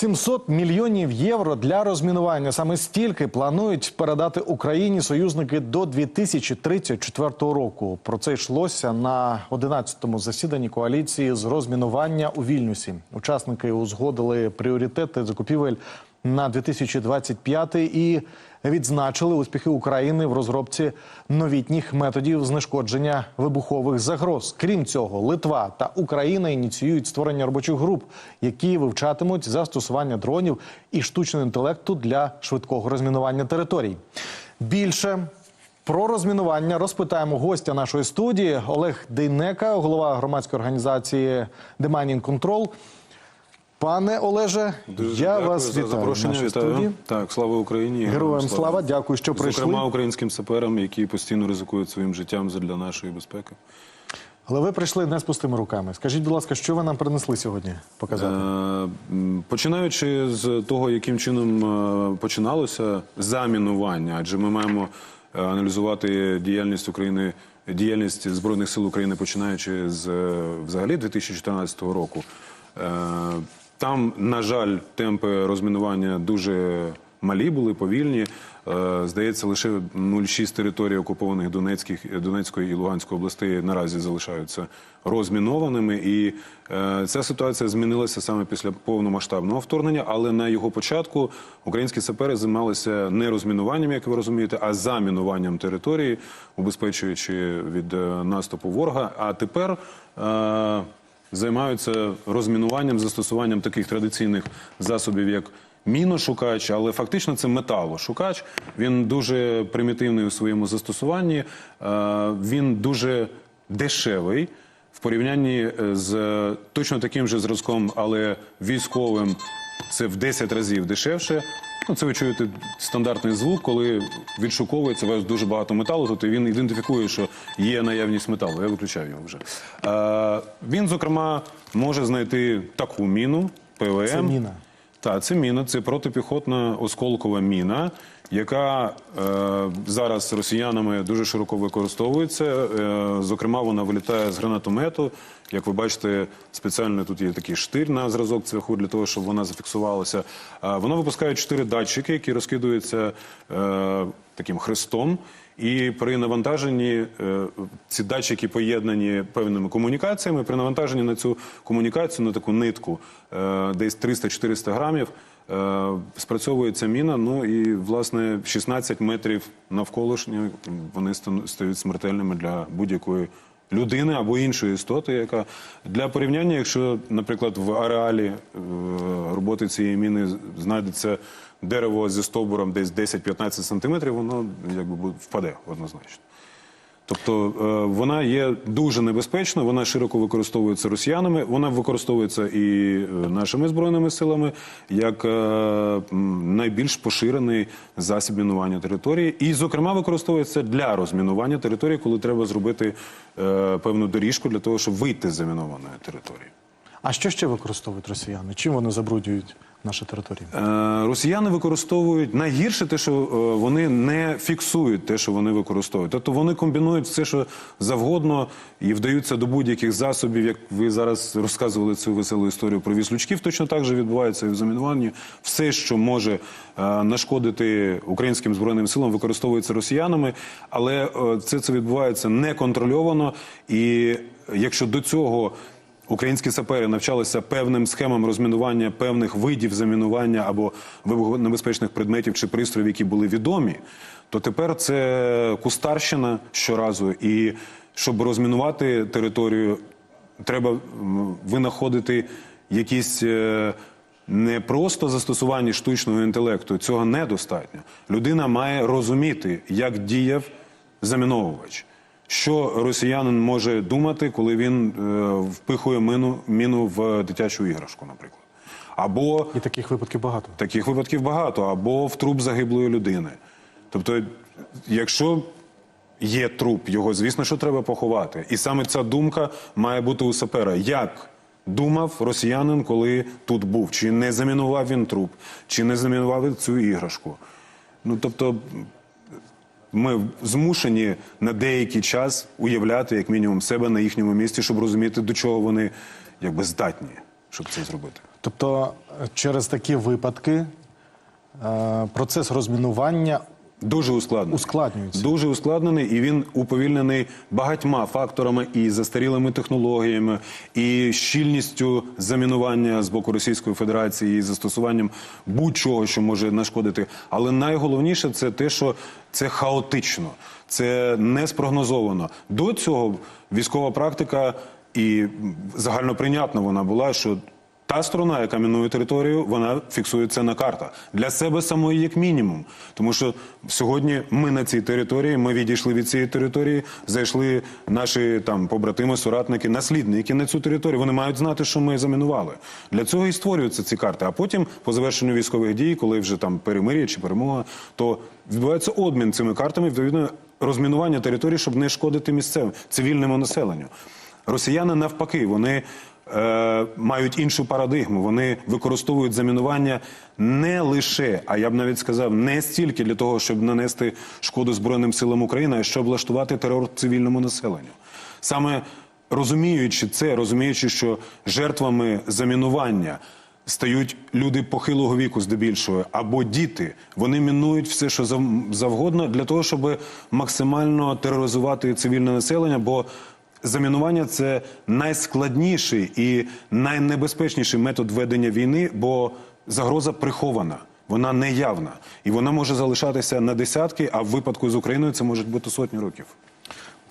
700 мільйонів євро для розмінування. Саме стільки планують передати Україні союзники до 2034 року. Про це йшлося на 11-му засіданні коаліції з розмінування у Вільнюсі. Учасники узгодили пріоритети закупівель на 2025 і відзначили успіхи України в розробці новітніх методів знешкодження вибухових загроз. Крім цього, Литва та Україна ініціюють створення робочих груп, які вивчатимуть застосування дронів і штучного інтелекту для швидкого розмінування територій. Більше про розмінування розпитаємо гостя нашої студії Олег Дейнека, голова громадської організації Demanding Control. Пане Олеже, Дуже я дякую вас за вітаю в запрошення. нашій Вітаю. студії. Так, слава Україні. Героям слава, дякую, що прийшли. Зокрема, українським саперам, які постійно ризикують своїм життям для нашої безпеки. Але ви прийшли не з пустими руками. Скажіть, будь ласка, що ви нам принесли сьогодні показати? Е, Починаючи з того, яким чином е, починалося замінування, адже ми маємо е, аналізувати діяльність України, діяльність збройних сил України, починаючи з е, взагалі 2014 року. Е, Там, на жаль, темпи розмінування дуже малі були, повільні. Е, Здається, лише 0,6 територій окупованих Донецьких, Донецької і Луганської областей наразі залишаються розмінованими. І е, ця ситуація змінилася саме після повномасштабного вторгнення. Але на його початку українські сапери займалися не розмінуванням, як ви розумієте, а замінуванням території, убезпечуючи від е, наступу ворога. А тепер займаються розмінуванням, застосуванням таких традиційних засобів, як міношукач, але фактично це металошукач. Він дуже примітивний у своєму застосуванні. Е, Він дуже дешевий в порівнянні е, з точно таким же зразком, але військовим. Це в 10 разів дешевше. Це ви чуєте стандартний звук, коли відшуковується вас дуже багато металу, тобто він ідентифікує, що є наявність металу. Я виключаю його вже. Е, він, зокрема, може знайти таку міну ПВМ. Це міна. Так, це міна, це протипіхотна осколкова міна, яка е, зараз росіянами дуже широко використовується. Е, зокрема, вона вилітає з гранатомету. Як ви бачите, спеціально тут є такий штир на зразок цвяху для того, щоб вона зафіксувалася. Е, вона випускає чотири датчики, які розкидуються е, таким хрестом. І при навантаженні е, ці датчики поєднані певними комунікаціями. При навантаженні на цю комунікацію, на таку нитку, е, десь 300-400 грамів, е, спрацьовує ця міна. Ну і власне 16 метрів навколишньої вони стають смертельними для будь-якої. Людини або іншої істоти, яка для порівняння, якщо, наприклад, в ареалі е, роботи цієї міни знайдеться дерево зі стовбуром десь 10-15 сантиметрів, воно якби впаде однозначно. Тобто е, вона є дуже небезпечною, вона широко використовується росіянами, вона використовується і е, нашими збройними силами як е, найбільш поширений засіб мінування території, і, зокрема, використовується для розмінування території, коли треба зробити певну доріжку для того, щоб вийти з замінованої території. А що ще використовують росіяни? Чим вони забруднюють наші території? Е, Росіяни використовують найгірше те, що е, вони не фіксують те, що вони використовують. Тобто вони комбінують все, що завгодно, і вдаються до будь-яких засобів. Як ви зараз розказували цю веселу історію про віслючків, точно так же відбувається і в замінуванні. Все, що може е, нашкодити українським збройним силам, використовується росіянами, але це, це відбувається неконтрольовано. І якщо до цього Українські сапери навчалися певним схемам розмінування певних видів замінування або вибухонебезпечних предметів чи пристроїв, які були відомі, то тепер це кустарщина щоразу. І щоб розмінувати територію, треба винаходити якісь. е, Не просто застосування штучного інтелекту, цього недостатньо. Людина має розуміти, як діяв заміновувач. Що росіянин може думати, коли він е, впихує міну, міну в дитячу іграшку, наприклад? Або І таких випадків багато. таких випадків багато, або в труп загиблої людини. Тобто, якщо є труп, його звісно, що треба поховати. І саме ця думка має бути у сапера. Як думав росіянин, коли тут був? Чи не замінував він труп, чи не замінував цю іграшку? Ну тобто. Ми змушені на деякий час уявляти, як мінімум, себе на їхньому місці, щоб розуміти, до чого вони якби здатні. щоб це зробити. Тобто е, через такі випадки е, процес розмінування Дуже ускладнений. ускладнюється. Дуже ускладнений, і він уповільнений багатьма факторами і застарілими технологіями, і щільністю замінування з боку Російської Федерації, і застосуванням будь-чого, що може нашкодити. Але найголовніше це те, що це хаотично, це не спрогнозовано. До цього військова практика і загальноприйнятна вона була, що та сторона, яка мінує територію, вона фіксується на картах для себе самої, як мінімум. Тому що сьогодні ми на цій території, ми відійшли від цієї території, зайшли наші там побратими, соратники, наслідники на цю територію. Вони мають знати, що ми замінували. Для цього і створюються ці карти. А потім, по завершенню військових дій, коли вже там перемир'я чи перемога, то відбувається обмін цими картами, відповідно розмінування території, щоб не шкодити місцевим цивільному населенню. Росіяни навпаки, вони е, мають іншу парадигму. Вони використовують замінування не лише, а я б навіть сказав, не стільки для того, щоб нанести шкоду Збройним силам України, а щоб влаштувати терор цивільному населенню. Саме розуміючи це, розуміючи, що жертвами замінування. Стають люди похилого віку здебільшого, або діти. Вони мінують все, що зав- завгодно, для того, щоб максимально тероризувати цивільне населення. Бо замінування це найскладніший і найнебезпечніший метод ведення війни, бо загроза прихована, вона неявна. І вона може залишатися на десятки, а в випадку з Україною це може бути сотні років.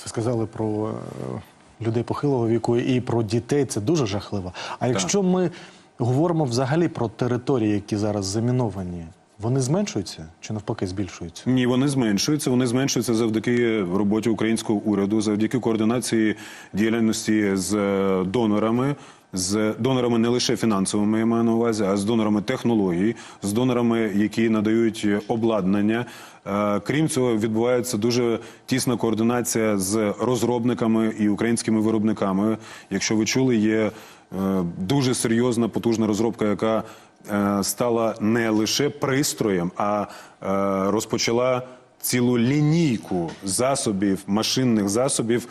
Ви сказали про е, людей похилого віку і про дітей. Це дуже жахливо. А якщо ми говоримо взагалі про території, які зараз заміновані, вони зменшуються чи навпаки збільшуються? Ні, вони зменшуються. Вони зменшуються завдяки роботі українського уряду, завдяки координації діяльності з е, донорами. З донорами не лише фінансовими я маю на увазі, а з донорами технологій, з донорами, які надають обладнання. Е, Крім цього, відбувається дуже тісна координація з розробниками і українськими виробниками. Якщо ви чули, є е, дуже серйозна потужна розробка, яка стала не лише пристроєм, а е, розпочала цілу лінійку засобів, машинних засобів.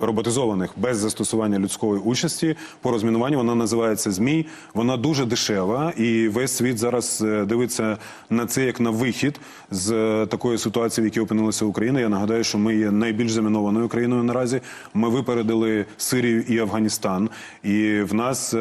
Роботизованих без застосування людської участі по розмінуванню вона називається ЗМІ. Вона дуже дешева, і весь світ зараз е, дивиться на це як на вихід з е, такої ситуації, в якій опинилася Україна. Я нагадаю, що ми є найбільш замінованою країною наразі. Ми випередили Сирію і Афганістан, і в нас.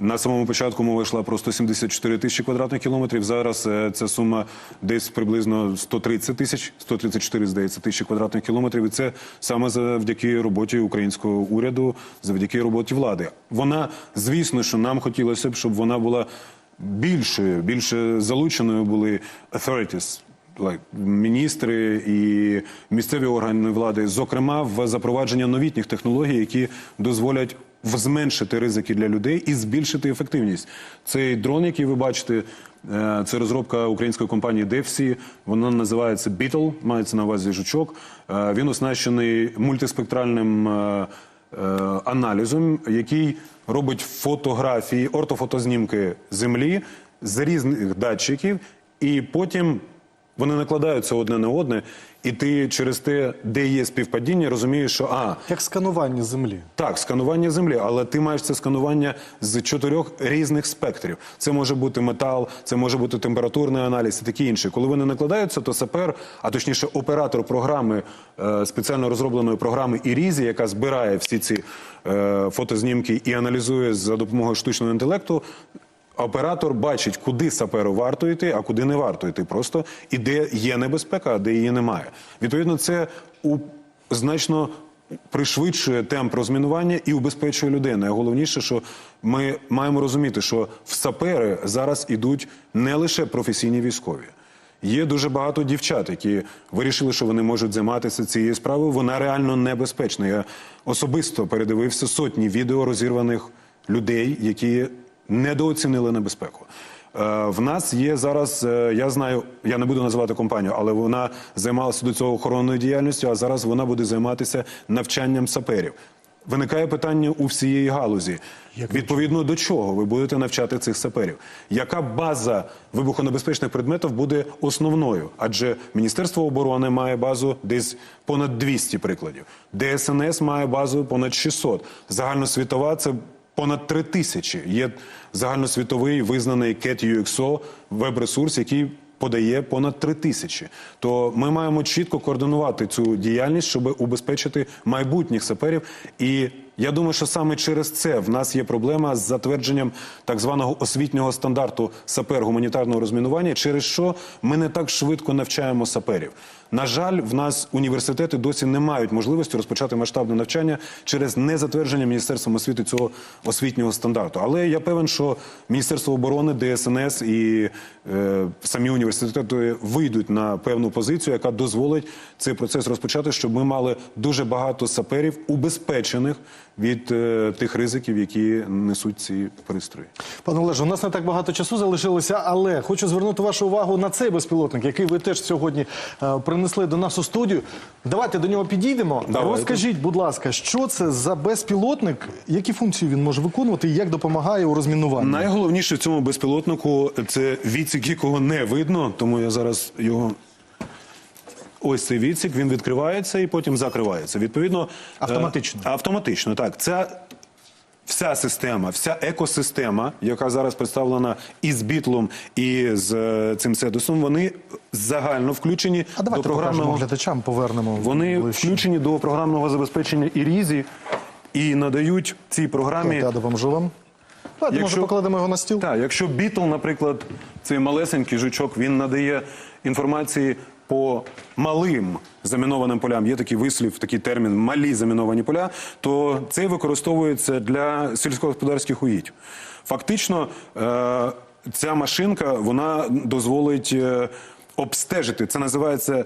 На самому початку мова йшла про 174 тисячі квадратних кілометрів. Зараз е, ця сума десь приблизно 130 тисяч, 134, здається, тисячі квадратних кілометрів. І це саме завдяки роботі українського уряду, завдяки роботі влади. Вона, звісно, що нам хотілося б, щоб вона була більшою, більше залученою були authorities, міністри і місцеві органи влади, зокрема в запровадження новітніх технологій, які дозволять зменшити ризики для людей і збільшити ефективність. Цей дрон, який ви бачите, е, це розробка української компанії DEFC, Вона називається Beetle, мається на увазі жучок. Е, Він оснащений мультиспектральним е, аналізом, який робить фотографії, ортофотознімки землі з різних датчиків, і потім вони накладаються одне на одне, і ти через те, де є співпадіння, розумієш, що а Як сканування землі? так, сканування землі, але ти маєш це сканування з чотирьох різних спектрів. Це може бути метал, це може бути температурний аналіз і таке інше. Коли вони накладаються, то сапер, а точніше оператор програми е, спеціально розробленої програми Ірізі, яка збирає всі ці е, фотознімки і аналізує за допомогою штучного інтелекту. Оператор бачить, куди саперу варто йти, а куди не варто йти. Просто і де є небезпека, а де її немає. Відповідно, це у значно пришвидшує темп розмінування і убезпечує людей. Найголовніше, що ми маємо розуміти, що в сапери зараз ідуть не лише професійні військові. Є дуже багато дівчат, які вирішили, що вони можуть займатися цією справою. Вона реально небезпечна. Я особисто передивився сотні відео розірваних людей, які недооцінили небезпеку. Е, В нас є зараз, е, я знаю, я не буду називати компанію, але вона займалася до цього охоронною діяльністю, а зараз вона буде займатися навчанням саперів. Виникає питання у всієї галузі. Відповідно до чого ви будете навчати цих саперів? Яка база вибухонебезпечних предметів буде основною? Адже Міністерство оборони має базу десь понад 200 прикладів. ДСНС має базу понад 600. Загальносвітова це понад три тисячі. Є загальносвітовий визнаний CAT-UXO веб-ресурс, який подає понад три тисячі. То ми маємо чітко координувати цю діяльність, щоб убезпечити майбутніх саперів. І я думаю, що саме через це в нас є проблема з затвердженням так званого освітнього стандарту сапер гуманітарного розмінування, через що ми не так швидко навчаємо саперів. На жаль, в нас університети досі не мають можливості розпочати масштабне навчання через незатвердження Міністерством освіти цього освітнього стандарту. Але я певен, що Міністерство оборони, ДСНС і е, самі університети вийдуть на певну позицію, яка дозволить цей процес розпочати, щоб ми мали дуже багато саперів убезпечених від е, тих ризиків, які несуть ці пристрої. Пане Олеже, у нас не так багато часу залишилося, але хочу звернути вашу увагу на цей безпілотник, який ви теж сьогодні е, принесли до нас у студію. Давайте до нього підійдемо. Давайте. Розкажіть, будь ласка, що це за безпілотник, які функції він може виконувати і як допомагає у розмінуванні? Найголовніше в цьому безпілотнику це відсік, якого не видно, тому я зараз його. Ось цей відсік, він відкривається і потім закривається. Відповідно, Автоматично. е, автоматично, так. Ця вся система, вся екосистема, яка зараз представлена і з бітлом, і з е, цим седусом, вони загально включені А до програмного глядачам, повернемо. вони ближче. включені до програмного забезпечення і різі і надають цій програмі. Я допоможу вам. Давайте, може, покладемо його на стіл? Так, якщо бітл, наприклад, цей малесенький жучок, він надає інформації по малим замінованим полям. Є такий вислів, такий термін малі заміновані поля, то це використовується для сільськогосподарських угідь. Фактично, е, ця машинка вона дозволить е, обстежити. Це називається.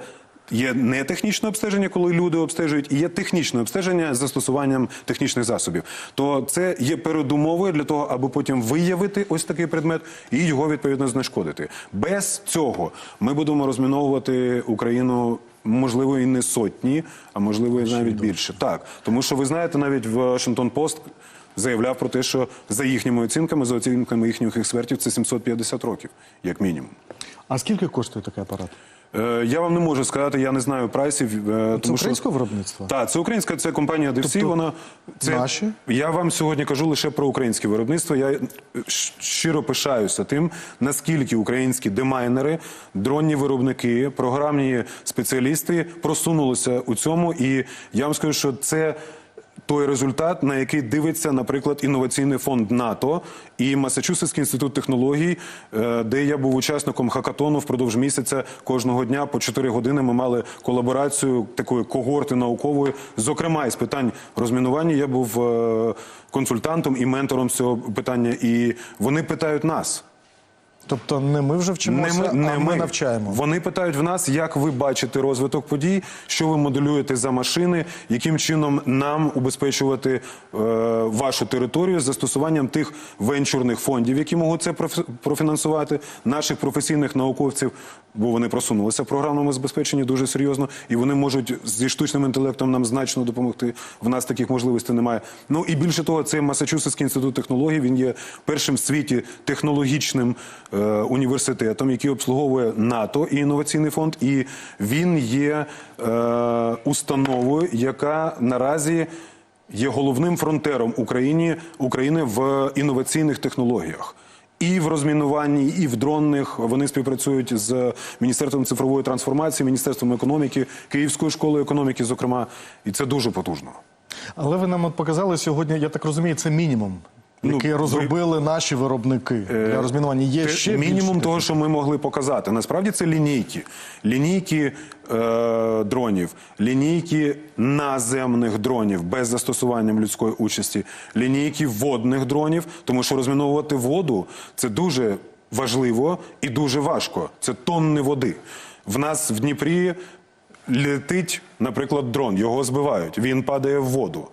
Є не технічне обстеження, коли люди обстежують, і є технічне обстеження з застосуванням технічних засобів. То це є передумовою для того, аби потім виявити ось такий предмет і його відповідно знешкодити. Без цього ми будемо розміновувати Україну. Можливо, і не сотні, а можливо, і навіть більше. Так, тому що ви знаєте, навіть в Washington Post заявляв про те, що за їхніми оцінками, за оцінками їхніх експертів, це 750 років, як мінімум. А скільки коштує такий апарат? Е, Я вам не можу сказати, я не знаю прайсів. е, тому що- українського виробництва? Так, це українська, це компанія DFC, Тобто вона це наші? Я вам сьогодні кажу лише про українське виробництво. Я е, щиро пишаюся тим, наскільки українські демайнери, дронні виробники, програмні спеціалісти просунулися у цьому. І я вам скажу, що це. Той результат, на який дивиться, наприклад, інноваційний фонд НАТО і Масачусетський інститут технологій, е, де я був учасником хакатону впродовж місяця кожного дня по 4 години. Ми мали колаборацію такої когорти наукової, зокрема із питань розмінування. Я був е, консультантом і ментором цього питання, і вони питають нас. Тобто не ми вже вчимося, а ми, навчаємо. Вони питають в нас, як ви бачите розвиток подій, що ви моделюєте за машини, яким чином нам убезпечувати е, вашу територію з застосуванням тих венчурних фондів, які можуть це профі- профінансувати, наших професійних науковців, бо вони просунулися в програмному забезпеченні дуже серйозно, і вони можуть зі штучним інтелектом нам значно допомогти. В нас таких можливостей немає. Ну і більше того, цей Масачусетський інститут технологій. Він є першим в світі технологічним е, університетом, який обслуговує НАТО і інноваційний фонд. І він є е, установою, яка наразі є головним фронтером Україні України в інноваційних технологіях. І в розмінуванні, і в дронних вони співпрацюють з міністерством цифрової трансформації, міністерством економіки, Київською школою економіки, зокрема, і це дуже потужно. Але ви нам от показали сьогодні, я так розумію, це мінімум, Ну, який ви- розробили наші виробники для розмінування. Є Те- ще мінімум більше того, що ми могли показати. Насправді це лінійки. Лінійки е, дронів, лінійки наземних дронів без застосування людської участі, лінійки водних дронів, тому що розміновувати воду це дуже важливо і дуже важко. Це тонни води. В нас в Дніпрі летить, наприклад, дрон, його збивають, він падає в воду.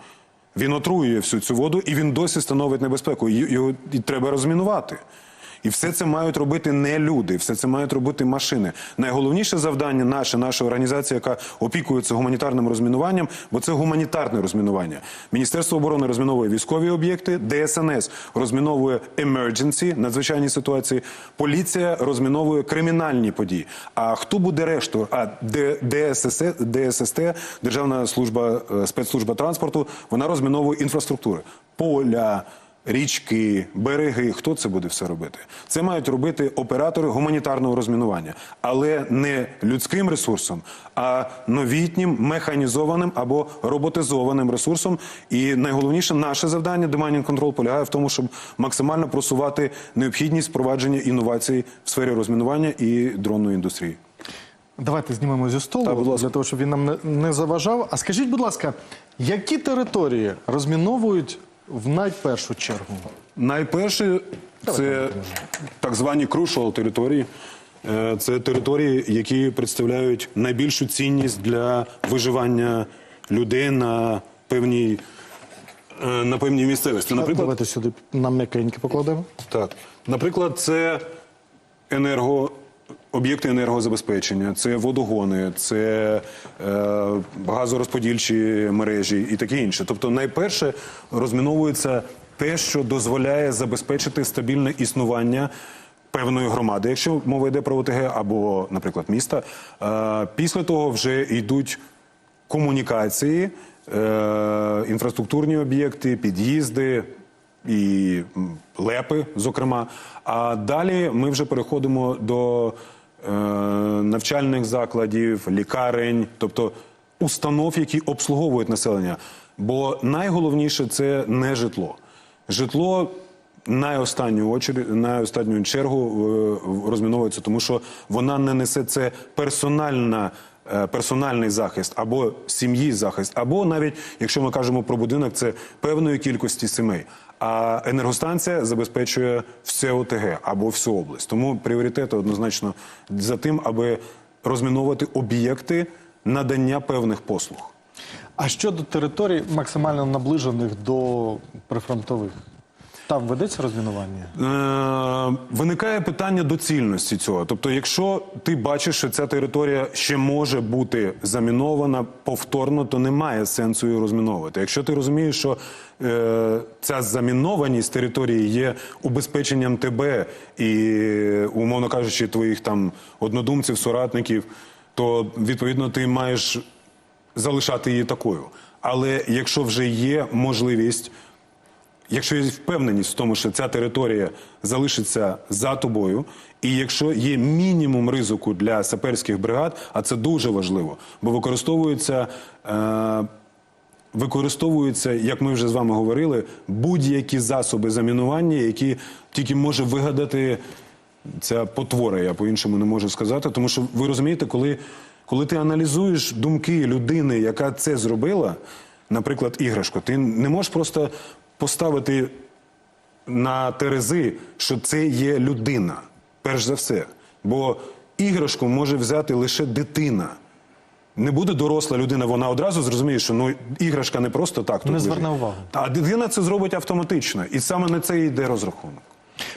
Він отруює всю цю воду, і він досі становить небезпеку. Його треба розмінувати. І все це мають робити не люди, все це мають робити машини. Найголовніше завдання наше, наша організація, яка опікується гуманітарним розмінуванням, бо це гуманітарне розмінування. Міністерство оборони розміновує військові об'єкти, ДСНС розміновує emergency, надзвичайні ситуації. Поліція розміновує кримінальні події. А хто буде решту? А ДСС, ДССТ, Державна служба е, спецслужба транспорту, вона розміновує інфраструктури, поля річки, береги. Хто це буде все робити? Це мають робити оператори гуманітарного розмінування, але не людським ресурсом, а новітнім механізованим або роботизованим ресурсом. І найголовніше наше завдання Demanding Control полягає в тому, щоб максимально просувати необхідність впровадження інновацій в сфері розмінування і дронної індустрії. Давайте знімемо зі столу будь ласка. для того, щоб він нам не заважав. А скажіть, будь ласка, які території розміновують в найпершу чергу? Найперше, це так звані crucial території. Е, Це території, які представляють найбільшу цінність для виживання людей на певній, е, на певній місцевості. Наприклад, Давайте сюди нам м'якенькі покладемо. так. Наприклад, це енерго. Об'єкти енергозабезпечення, це водогони, це е, газорозподільчі мережі і таке інше. Тобто, найперше розміновується те, що дозволяє забезпечити стабільне існування певної громади, якщо мова йде про ОТГ або, наприклад, міста. Е, після того вже йдуть комунікації, е, інфраструктурні об'єкти, під'їзди і лепи, зокрема. А далі ми вже переходимо до навчальних закладів, лікарень, тобто установ, які обслуговують населення. Бо найголовніше це не житло. Житло найостанню найостанню чергу е, розміновується, тому що вона не несе це персональна. е, Персональний захист або сім'ї захист, або навіть якщо ми кажемо про будинок, це певної кількості сімей. А енергостанція забезпечує все ОТГ або всю область. Тому пріоритети однозначно за тим, аби розміновувати об'єкти надання певних послуг. А щодо територій максимально наближених до прифронтових, там ведеться розмінування? Е, виникає питання доцільності цього. Тобто, якщо ти бачиш, що ця територія ще може бути замінована повторно, то немає сенсу її розміновувати. Якщо ти розумієш, що е, ця замінованість території є убезпеченням тебе і, умовно кажучи, твоїх там однодумців, соратників, то відповідно ти маєш залишати її такою. Але якщо вже є можливість Якщо є впевненість в тому, що ця територія залишиться за тобою, і якщо є мінімум ризику для саперських бригад, а це дуже важливо, бо використовуються, е, використовуються, як ми вже з вами говорили, будь-які засоби замінування, які тільки може вигадати ця потвора, я по-іншому не можу сказати. Тому що ви розумієте, коли, коли ти аналізуєш думки людини, яка це зробила, наприклад, іграшку, ти не можеш просто поставити на терези, що це є людина, перш за все. Бо іграшку може взяти лише дитина. Не буде доросла людина, вона одразу зрозуміє, що ну іграшка не просто так. Не зверне увагу. А дитина це зробить автоматично. І саме на це йде розрахунок.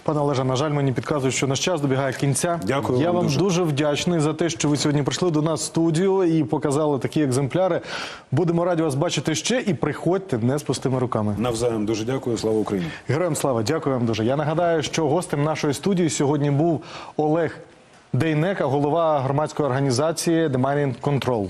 Пане Олеже, на жаль, мені підказують, що наш час добігає кінця. Дякую Я вам дуже. дуже вдячний за те, що ви сьогодні прийшли до нас в студію і показали такі екземпляри. Будемо раді вас бачити ще і приходьте не з пустими руками. Навзаєм дуже дякую. Слава Україні. Героям слава, дякую вам дуже. Я нагадаю, що гостем нашої студії сьогодні був Олег Дейнека, голова громадської організації The Mining Control.